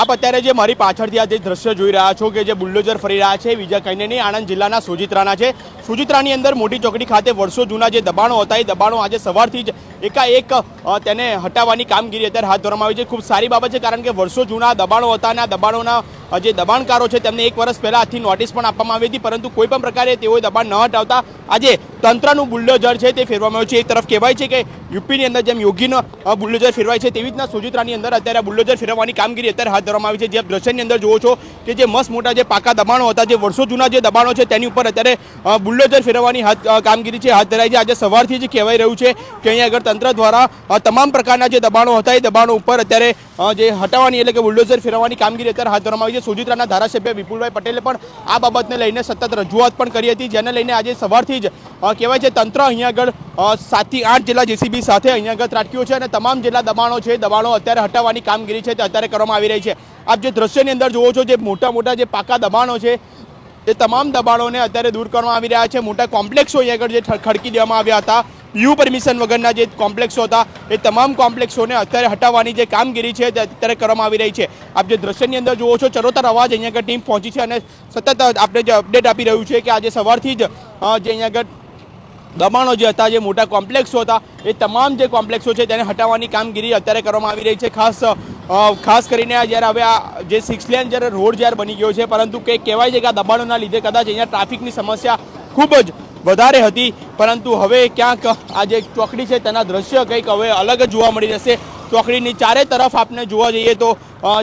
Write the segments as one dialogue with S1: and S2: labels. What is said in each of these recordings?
S1: આપ અત્યારે જે મારી પાછળથી આ જે દ્રશ્ય જોઈ રહ્યા છો કે જે બુલ્ડોઝર ફરી રહ્યા છે, બીજા કંઈને નહીં, આણંદ જિલ્લાના સુજિત્રાના છે. સુજિત્રાની અંદર મોટી ચોકડી ખાતે વર્ષો જૂના જે દબાણો હતા, એ દબાણો આજે સવારથી જ એકાએક તેને હટાવવાની કામગીરી અત્યારે હાથ ધરવામાં આવી છે. ખૂબ સારી બાબત છે, કારણ કે વર્ષો જૂના દબાણો હતા અને આ દબાણોના જે દબાણકારો છે, તેમને એક વર્ષ પહેલાં આથી નોટિસ પણ આપવામાં આવી હતી, પરંતુ કોઈ પણ પ્રકારે તેઓએ દબાણ ન હટાવતા આજે તંત્રનું બુલ્ડોઝર છે, તે ફેરવામાં આવ્યું છે. એક તરફ કહેવાય છે કે યુપીની અંદર જેમ યોગીનો બુલ્ડોઝર ફેરવાય છે, તેવી રીતના સુજિત્રાની અંદર અત્યારે બુલ્ડોઝર ફેરવવાની કામગીરી અત્યારે હાથ ધરવામાં આવી છે. જે દ્રશ્યની અંદર જુઓ છો કે જે મસ્ત મોટા જે પાકા દબાણો હતા, જે વર્ષો જૂના જે દબાણો છે, તેની ઉપર અત્યારે બુલ્ડોઝર ફેરવવાની હાથ કામગીરી છે, હાથ ધરાઈ છે. આજે સવારથી જ કહેવાઈ રહ્યું છે કે અહીંયા આગળ તંત્ર દ્વારા તમામ પ્રકારના જે દબાણો હતા, એ દબાણો ઉપર અત્યારે જે હટાવવાની એટલે કે બુલ્ડોઝર ફેરવવાની કામગીરી અત્યારે હાથ ધરવામાં આવી છે. સોજિત્રાના ધારાસભ્ય વિપુલભાઈ પટેલે પણ આ બાબતને લઈને સતત રજૂઆત પણ કરી હતી, જેને લઈને આજે સવારથી જ કહેવાય છે તંત્ર અહીંયા આગળ સાતથી આઠ જેટલા જેસીબી સાથે અહીંયા આગળ ત્રાટક્યું છે અને તમામ જેટલા દબાણો છે, દબાણો અત્યારે હટાવવાની કામગીરી છે તે અત્યારે કરવામાં આવી રહી છે. આપ જે દ્રશ્યની અંદર જુઓ છો, જે મોટા મોટા જે પાકા દબાણો છે, એ તમામ દબાણોને અત્યારે દૂર કરવામાં આવી રહ્યા છે. મોટા કોમ્પ્લેક્સો અહીંયા આગળ જે ખડકી દેવામાં આવ્યા હતા. યુ પરમિશન વગરના જે કોમ્પ્લેક્સો હતા, એ તમામ કોમ્પ્લેક્સોને અત્યારે હટાવવાની જે કામગીરી છે તે અત્યારે કરવામાં આવી રહી છે. આપ જે દ્રશ્યની અંદર જુઓ છો, ચરોતર અવાજ અહીંયા આગળ ટીમ પહોંચી છે અને સતત આપણે જે અપડેટ આપી રહ્યું છે કે આજે સવારથી જ જે અહીંયા આગળ દબાણો જે હતા, જે મોટા કોમ્પ્લેક્સો હતા, એ તમામ જે કોમ્પ્લેક્સો છે તેને હટાવવાની કામગીરી અત્યારે કરવામાં આવી રહી છે. ખાસ ખાસ કરીને જ્યારે હવે આ જે સિક્સ લેન જ્યારે રોડ જ્યારે બની ગયો છે, પરંતુ કંઈક કહેવાય છે કે આ દબાણોના લીધે કદાચ અહીંયા ટ્રાફિકની સમસ્યા ખૂબ જ વધારે હતી, પરંતુ હવે ક્યાંક આ જે ચોકડી છે તેના દ્રશ્ય કંઈક હવે અલગ જ જોવા મળી રહેશે. ચોકડીની ચારે તરફ આપણે જોવા જઈએ તો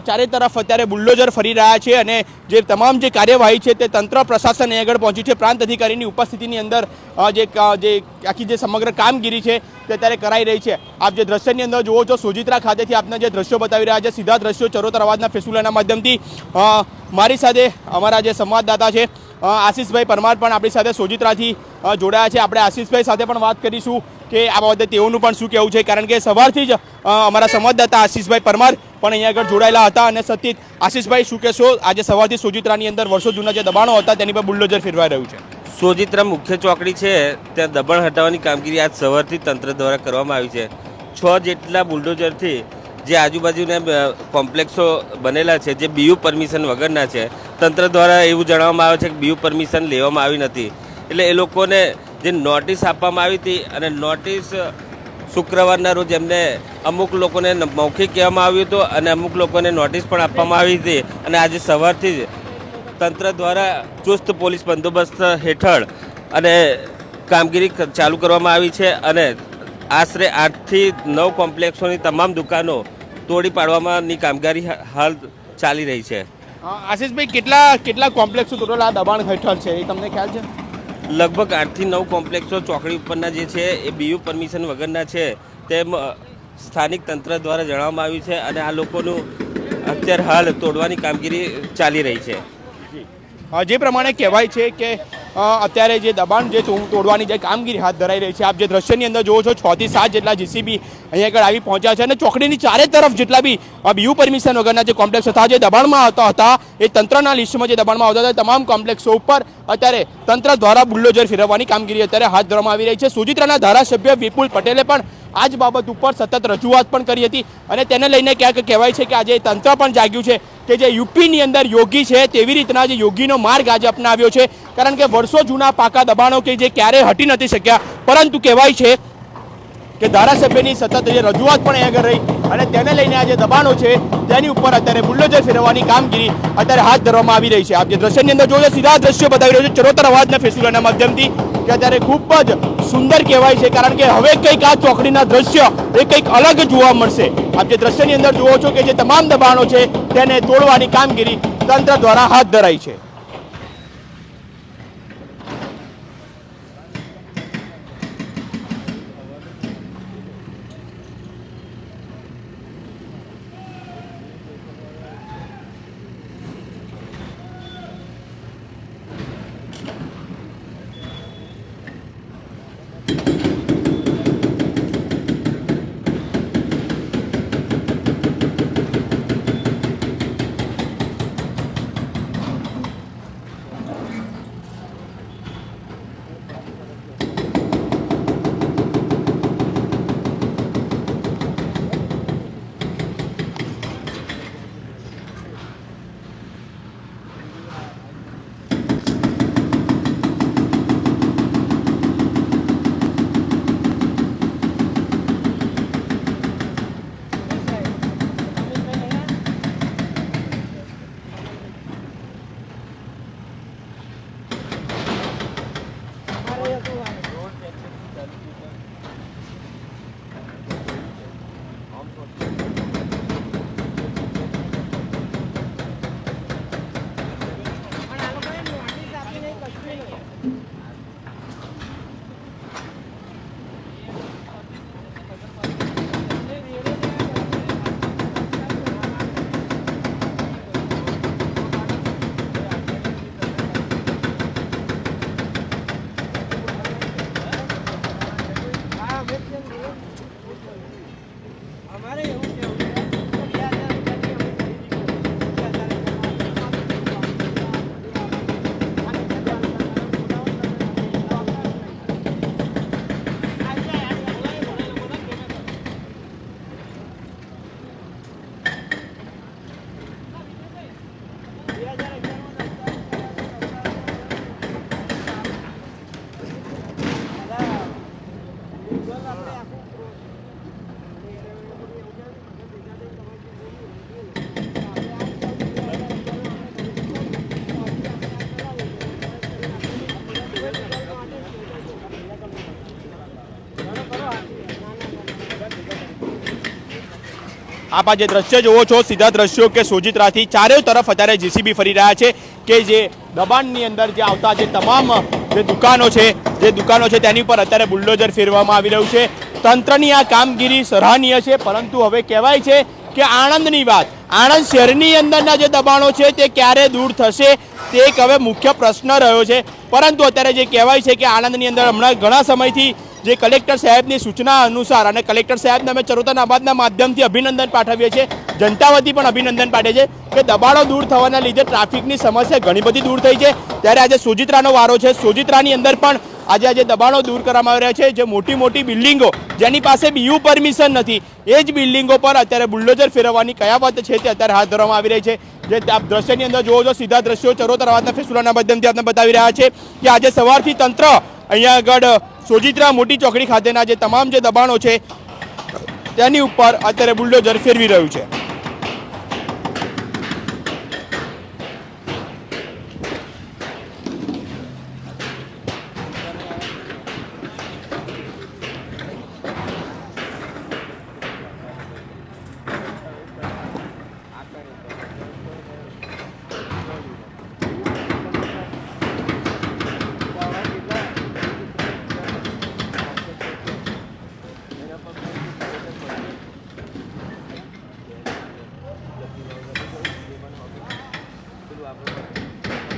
S1: ચારે તરફ અત્યારે બુલ્ડોઝર ફરી રહ્યા છે અને જે તમામ જે કાર્યવાહી છે તે તંત્ર પ્રશાસન અહીં આગળ પહોંચ્યું છે. પ્રાંત અધિકારીની ઉપસ્થિતિની અંદર જે જે આખી જે સમગ્ર કામગીરી છે તે અત્યારે કરાઈ રહી છે. આપ જે દ્રશ્યની અંદર જુઓ છો, સોજિત્રા ખાતેથી આપને જે દ્રશ્યો બતાવી રહ્યા છે, સીધા દ્રશ્યો ચરોતર અવાજના ફેસુલાના માધ્યમથી. મારી સાથે અમારા જે સંવાદદાતા છે આશીષભાઈ પરમાર પણ આપણી સાથે સોજિત્રાથી જોડાયા છે. આપણે આશીષભાઈ સાથે પણ વાત કરીશું કે આ બાબતે તેઓનું પણ શું કહેવું છે. કારણ કે સવારથી જ અમારા સંવાદદાતા આશીષભાઈ પરમાર પણ અહીંયા આગળ જોડાયેલા હતા અને સતીત આશીષભાઈ શું કહેશો? આજે સવારથી સોજિત્રાની અંદર વર્ષો જૂના જે દબાણો હતા તેની પર બુલ્ડોઝર ફેરવાઈ રહ્યું છે.
S2: સોજિત્રા મુખ્ય ચોકડી છે. ત્યાં દબાણ હટાવવાની કામગીરી આજ સવારથી તંત્ર દ્વારા કરવામાં આવી છે. છ જેટલા બુલડોઝરથી જે આજુબાજુના કોમ્પ્લેક્સો બનેલા છે, જે બીયુ પરમિશન વગરના છે, તંત્ર દ્વારા એવું જણાવવામાં આવે છે કે બીયુ પરમિશન લેવામાં આવી નથી. એટલે એ લોકોને જે નોટિસ આપવામાં આવી હતી અને નોટિસ શુક્રવારના રોજ એમને અમુક લોકોને મૌખિક કહેવામાં આવ્યું હતું અને અમુક લોકોને નોટિસ પણ આપવામાં આવી હતી અને આજે સવારથી જ તંત્ર દ્વારા ચુસ્ત પોલીસ બંદોબસ્ત હેઠળ અને કામગીરી ચાલુ કરવામાં આવી છે અને આશરે આઠથી નવ કોમ્પ્લેક્સોની તમામ દુકાનો તોડી પાડવામાંની કામગીરી હાલ ચાલી રહી છે.
S1: આશીષભાઈ કેટલા કેટલા કોમ્પ્લેક્સો ટોટલ આ દબાણ હેઠળ છે એ તમને ખ્યાલ છે?
S2: લગભગ આઠથી નવ કોમ્પ્લેક્સો ચોકડી ઉપરના જે છે એ બીયુ પરમિશન વગરના છે તેમ સ્થાનિક તંત્ર દ્વારા જણાવવામાં આવ્યું છે અને આ લોકોનું અત્યારે હાલ તોડવાની કામગીરી ચાલી રહી છે.
S1: જે પ્રમાણે કહેવાય છે કે અત્યારે જે દબાણ જે તોડવાની જે કામગીરી હાથ ધરાઈ રહી છે, આપ જે દ્રશ્યની અંદર જુઓ છો, છ થી સાત જેટલા જીસીબી અહીંયા આગળ આવી પહોંચ્યા છે અને ચોકડીની ચારે તરફ જેટલા બી બીયુ પરમિશન વગરના જે કોમ્પ્લેક્સ હતા, જે દબાણમાં આવતા હતા, એ તંત્રના લિસ્ટમાં જે દબાણમાં આવતા હતા તમામ કોમ્પ્લેક્સો ઉપર અત્યારે તંત્ર દ્વારા બુલ્ડોઝર ફેરવવાની કામગીરી અત્યારે હાથ ધરવામાં આવી રહી છે. સુજિત્રાના ધારાસભ્ય વિપુલ પટેલે પણ આ જ બાબત ઉપર સતત રજૂઆત પણ કરી હતી અને તેને લઈને ક્યાંક કહેવાય છે કે આજે તંત્ર પણ જાગ્યું છે કે જે યુપીની અંદર યોગી છે તેવી રીતના જે યોગીનો માર્ગ આજે અપનાવ્યો છે. કારણ કે વર્ષો જૂના પાકા દબાણો કે જે ક્યારેય હટી નથી શક્યા. પરંતુ કહેવાય છે કે ધારાસભ્યની સતત જે રજૂઆત પણ અહીં આગળ રહી અને તેને લઈને આ જે દબાણો છે તેની ઉપર અત્યારે બુલ્ડોઝર ફેરવવાની કામગીરી અત્યારે હાથ ધરવામાં આવી રહી છે. આપ જે દ્રશ્યની અંદર જોયો સીધા દ્રશ્યો બતાવી રહ્યો છે. ચરોતર અવાજના ફેસુલાના માધ્યમથી કે અત્યારે ખૂબ જ સુંદર કહેવાય છે, કારણ કે હવે કંઈક આ ચોકડીના દ્રશ્ય, એ કંઈક અલગ જોવા મળશે. આપ જે દ્રશ્યની અંદર જુઓ છો કે જે તમામ દબાણો છે, તેને તોડવાની કામગીરી તંત્ર દ્વારા હાથ ધરાઈ છે. આપ આ જે દ્રશ્ય જોવો છો, સીધા દ્રશ્યો કે સોજિત્રાથી ચારેય તરફ અત્યારે જીસીબી ફરી રહ્યા છે કે જે દબાણની અંદર જે આવતા જે તમામ જે દુકાનો છે, જે દુકાનો છે તેની પર અત્યારે બુલડોઝર ફેરવામાં આવી રહ્યું છે. તંત્રની આ કામગીરી સરાહનીય છે, પરંતુ હવે કહેવાય છે કે આણંદની વાત, આણંદ શહેરની અંદરના જે દબાણો છે તે ક્યારે દૂર થશે, તે એક હવે મુખ્ય પ્રશ્ન રહ્યો છે. પરંતુ અત્યારે જે કહેવાય છે કે આણંદની અંદર હમણાં ઘણા સમયથી જે કલેક્ટર સાહેબની સૂચના અનુસાર અને કલેક્ટર સાહેબને અમે ચરોતર આબાદના માધ્યમથી અભિનંદન પાઠવીએ છીએ. જનતા વતી પણ અભિનંદન પાઠવે છે કે દબાણો દૂર થવાના લીધે ટ્રાફિકની સમસ્યા ઘણી બધી દૂર થઈ છે. ત્યારે આજે સોજિત્રાનો વારો છે. સોજિત્રાની અંદર પણ આજે આજે દબાણો દૂર કરવામાં આવી રહ્યા છે. જે મોટી મોટી બિલ્ડિંગો જેની પાસે બીયુ પરમિશન નથી, એ જ બિલ્ડિંગો પર અત્યારે બુલડોઝર ફેરવવાની કયાવત છે તે અત્યારે હાથ ધરવામાં આવી રહી છે. જે આપ દ્રશ્યની અંદર જોવો છો, સીધા દ્રશ્યો ચરોતર અવાજના ફેસુલાના માધ્યમથી આપને બતાવી રહ્યા છે કે આજે સવારથી તંત્ર અહીંયા આગળ સોજિત્રા મોટી ચોકડી ખાતેના જે તમામ જે દબાણો છે, તેની ઉપર અત્યારે બુલડોઝર ફેરવી રહ્યું છે.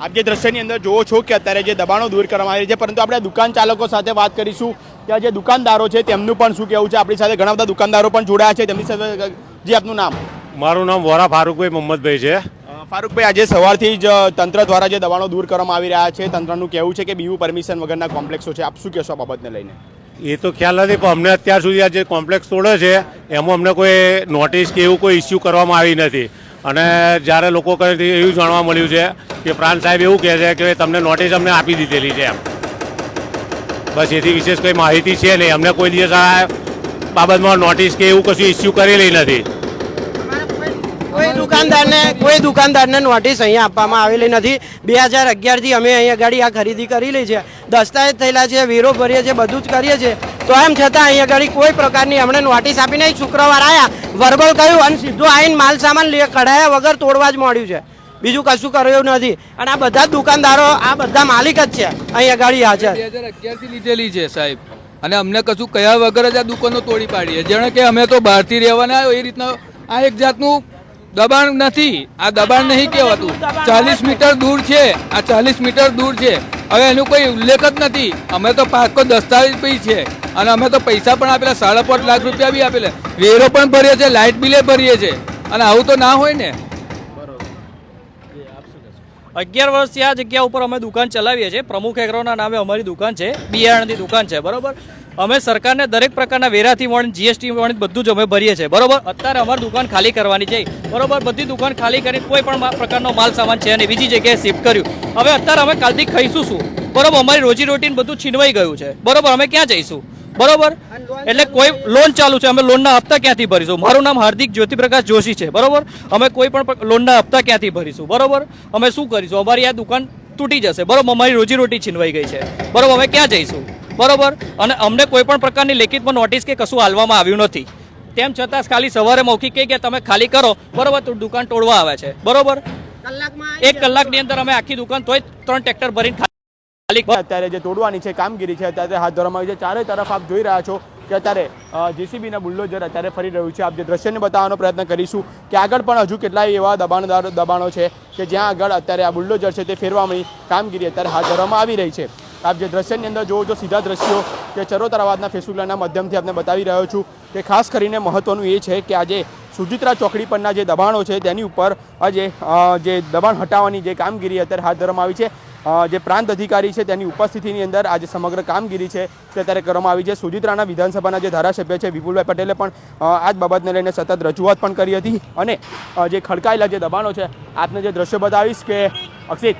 S1: આપ જે દ્રશ્યની અંદર જોવો છો કે અત્યારે જે દબાણો દૂર કરવામાં આવી છે પરંતુ આપણે દુકાન ચાલકો સાથે વાત કરીશું કે આ જે દુકાનદારો છે તેમનું પણ શું કહેવું છે? આપણી સાથે ઘણા બધા દુકાનદારો પણ જોડાયા છે. તેમની સાથે જે આપનું નામ?
S3: મારું નામ વોરા ફારૂકભાઈ મોહમ્મદભાઈ છે.
S1: ફારૂકભાઈ આજે સવારથી જ તંત્ર દ્વારા જે દબાણો દૂર કરવામાં આવી રહ્યા છે તંત્રનું કહેવું છે કે બીયુ પરમિશન વગરના કોમ્પ્લેક્સો છે. આપ શું કહેશો આ બાબતને લઈને?
S3: એ તો ખ્યાલ નથી પણ અમને અત્યાર સુધી આ જે કોમ્પ્લેક્સ તોડે છે એમાં અમને કોઈ નોટિસ કે એવું કોઈ ઇસ્યુ કરવામાં આવી નથી. અને જ્યારે લોકો કહેથી એવું જાણવા મળ્યું છે કે પ્રાંત સાહેબ એવું કહે છે કે તમને નોટિસ અમને આપી દીધેલી છે એમ. બસ એથી વિશેષ કોઈ માહિતી છે નહીં. અમને કોઈ દિવસ આ બાબતમાં નોટિસ કે એવું કશું ઇસ્યુ કરેલી નથી.
S4: કોઈ દુકાનદારને કોઈ દુકાનદારને નોટિસ અહીંયા આપવામાં આવેલી નથી. બે હજાર અગિયારથી અમે અહીંયા ગાડી આ ખરીદી કરેલી છે. દસ્તાવેજ થયેલા છે, વેરો ભરીએ છીએ, બધું જ કરીએ છીએ. તો એમ છતાં અહીંયા ઘડી કોઈ પ્રકારની અમને નોટિસ આપી નહીં. શુક્રવાર આવ્યા વર્બલ કહ્યું અને સીધું આવીને માલ સામાન લે, કઢાયા વગર તોડવા જ મળ્યું છે. બીજું કશું કર્યું નથી. અને આ બધા દુકાનદારો, આ બધા માલિક જ છે. અહીંયા ઘડી હાજર.
S5: બે લીધેલી છે સાહેબ. અને અમને કશું કયા વગર જ આ દુકાનો તોડી પાડીએ. જેણે કે અમે તો બહારથી રહેવાના એ રીતના આ એક જાતનું દબાણ નથી. આ દબાણ નહીં કહેવાતું. ચાલીસ મીટર દૂર છે. આ ચાલીસ મીટર દૂર છે. હવે એનું કોઈ ઉલ્લેખ જ નથી. અમે તો પાકો દસ્તાવેજ બી છે. અને અમે તો પૈસા પણ આપેલા, સાડા પાંચ લાખ રૂપિયા બી આપેલા. વેરો પણ ભરીએ છીએ, લાઇટ બિલે ભરીએ છીએ. અને આવું તો ના હોય ને.
S6: અગિયાર વર્ષથી આ જગ્યા ઉપર અમે દુકાન ચલાવીએ છીએ. પ્રમુખ એગ્રોના નામે અમારી દુકાન છે, બિયારણની દુકાન છે, બરોબર? અમે સરકારને દરેક પ્રકારના વેરાથી મળીને જીએસટી વણિત બધું જ અમે ભરીએ છીએ, બરોબર? અત્યારે અમારી દુકાન ખાલી કરવાની છે. બરોબર? બધી દુકાન ખાલી કરીને કોઈ પણ પ્રકારનો માલ સામાન છે અને બીજી જગ્યાએ શિફ્ટ કર્યું. હવે અત્યારે અમે કાલથી ખાઈશું શું? બરોબર? અમારી રોજી રોટીને બધું છીનવાઈ ગયું છે. બરોબર? અમે ક્યાં જઈશું? બરોબર? એટલે કોઈ લોન ચાલુ છે અમે લોનના હપ્તા ક્યાંથી ભરીશું? મારું નામ હાર્દિક જ્યોતિપ્રકાશ જોશી છે બરોબર? અમે કોઈ પણ લોનના હપ્તા ક્યાંથી ભરીશું બરોબર? અમે શું કરીશું? અમારી આ દુકાન તૂટી જશે બરોબર? અમારી રોજીરોટી છીનવાઈ ગઈ છે બરોબર? અમે ક્યાં જઈશું બરોબર? અને અમને કોઈ પણ પ્રકારની લેખિતમાં નોટિસ કે કશું હાલવામાં આવ્યું નથી. તેમ છતાં ખાલી સવારે મૌખિક કહે કે તમે ખાલી કરો બરોબર? તો દુકાન તોડવા આવે છે બરોબર? એક કલાકની અંદર અમે આખી દુકાન તોય ત્રણ ટ્રેક્ટર ભરીને
S1: અત્યારે જે તોડવાની છે કામગીરી છે, અત્યારે હાથ ધરવામાં આવી છે. ચારે તરફ આપ જોઈ રહ્યા છો કે અત્યારે જેસીબીના બુલ્ડોઝર અત્યારે ફરી રહ્યું છે. આપ જે દ્રશ્યને બતાવવાનો પ્રયત્ન કરીશું કે આગળ પણ હજુ કેટલાય એવા દબાણદાર દબાણો છે કે જ્યાં આગળ અત્યારે આ બુલ્ડોઝર છે તે ફેરવાની કામગીરી અત્યારે હાથ ધરવામાં આવી રહી છે. આપ જે દ્રશ્યની અંદર જોવો છો સીધા દ્રશ્યો કે ચરોતર અવાજના ફેસબુકના માધ્યમથી આપને બતાવી રહ્યો છું કે ખાસ કરીને મહત્વનું એ છે કે આજે સુજિત્રા ચોકડી પરના જે દબાણો છે તેની ઉપર આજે જે દબાણ હટાવવાની જે કામગીરી અત્યારે હાથ ધરવામાં આવી છે જે પ્રાંત અધિકારી છે તેની ઉપસ્થિતિની અંદર આજે સમગ્ર કામગીરી છે તે અત્યારે કરવામાં આવી છે. સુજિત્રાના વિધાનસભાના જે ધારાસભ્ય છે, વિપુલભાઈ પટેલે પણ આ જ બાબતને લઈને સતત રજૂઆત પણ કરી હતી અને જે ખડકાયેલા જે દબાણો છે, આપને જે દ્રશ્યો બતાવીશ કે, અક્ષિત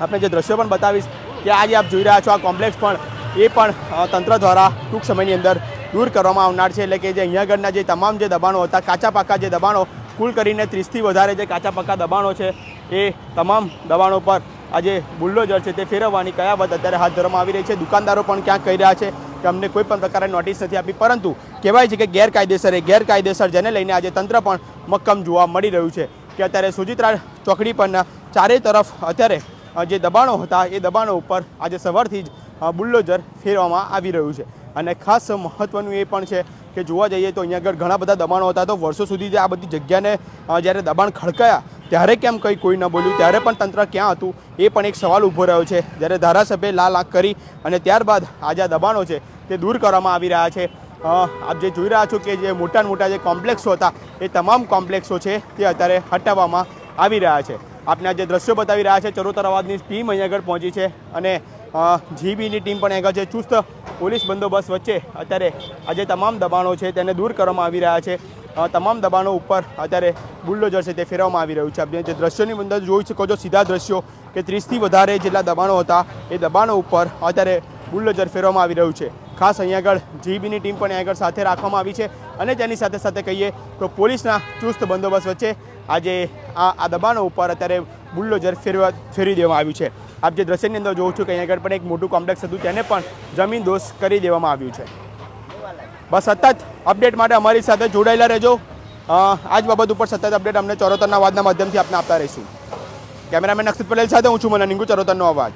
S1: આપણે જે દ્રશ્યો પણ બતાવીશ કે આજે આપ જોઈ રહ્યા છો આ કોમ્પ્લેક્સ પણ, એ પણ તંત્ર દ્વારા ટૂંક સમયની અંદર દૂર કરવામાં આવનાર છે. એટલે કે જે અહીંયા આગળના જે તમામ જે દબાણો હતા કાચા પાકા જે દબાણો, કુલ કરીને ત્રીસથી વધારે જે કાચા પાકા દબાણો છે, એ તમામ દબાણો પર આજે બુલડોઝર છે તે ફેરવવાની કયાવત અત્યારે હાથ ધરવામાં આવી રહી છે? દુકાનદારો પણ ક્યાંક કહી રહ્યા છે કે અમને કોઈ પણ પ્રકારની નોટિસ નથી આપી, પરંતુ કહેવાય છે કે ગેરકાયદેસર એ ગેરકાયદેસર જેને લઈને આજે તંત્ર પણ મક્કમ જોવા મળી રહ્યું છે કે અત્યારે સુજિત્રા ચોકડી પરના ચારે તરફ અત્યારે જે દબાણો હતા એ દબાણો ઉપર આજે સવારથી જ બુલડોઝર ફેરવામાં આવી રહ્યું છે. અને ખાસ મહત્ત્વનું એ પણ છે કે જોવા જઈએ તો અહીંયા આગળ ઘણા બધા દબાણો હતા. તો વર્ષો સુધી જે આ બધી જગ્યાને જ્યારે દબાણ ખડકાયા ત્યારે કેમ કંઈ કોઈ ન બોલ્યું? ત્યારે પણ તંત્ર ક્યાં હતું? એ પણ એક સવાલ ઊભો રહ્યો છે. જ્યારે ધારાસભ્યે લાલ આંખ કરી અને ત્યારબાદ આ જે દબાણો છે, તે દૂર કરવામાં આવી રહ્યા છે. આપ જે જોઈ રહ્યા છો કે જે મોટા મોટા જે કોમ્પ્લેક્સો હતા, એ તમામ કોમ્પ્લેક્સો છે, તે અત્યારે હટાવવામાં આવી રહ્યા છે. આપને આ જે દ્રશ્યો બતાવી રહ્યા છે, ચરોતર અવાજની ટીમ અહીં આગળ પહોંચી છે અને જીબીની ટીમ પણ આગળ છે. ચુસ્ત પોલીસ બંદોબસ્ત વચ્ચે અત્યારે આ જે તમામ દબાણો છે, તેને દૂર કરવામાં આવી રહ્યા છે. તમામ દબાણો ઉપર અત્યારે બુલ્ડોઝર છે તે ફેરવવામાં આવી રહ્યું છે. આપણે જે દ્રશ્યોની અંદર જોઈ શકો છો, સીધા દ્રશ્યો કે ત્રીસથી વધારે જેટલા દબાણો હતા, એ દબાણો ઉપર અત્યારે બુલ્ડોઝર ફેરવવામાં આવી રહ્યું છે. ખાસ અહીંયા આગળ જીબીની ટીમ પણ આગળ સાથે રાખવામાં આવી છે અને તેની સાથે સાથે કહીએ તો પોલીસના ચુસ્ત બંદોબસ્ત વચ્ચે આજે આ આ દબાણો ઉપર અત્યારે બુલ્ડોઝર ફેરવા, ફેરવી દેવામાં આવ્યું છે. આપ જે દ્રશ્યની અંદર જોઉં છું કે અહીંયા આગળ પણ એક મોટું કોમ્પ્લેક્સ હતું, તેને પણ જમીન દોષ કરી દેવામાં આવ્યું છે. બસ સતત અપડેટ માટે અમારી સાથે જોડાયેલા રહેજો. આ જ બાબત ઉપર સતત અપડેટ અમને ચરોતરના અવાજના માધ્યમથી આપને આપતા રહીશું. કેમેરામેન અક્ષિત પટેલ સાથે હું છું મને નિંગુ ચરોતરનો અવાજ.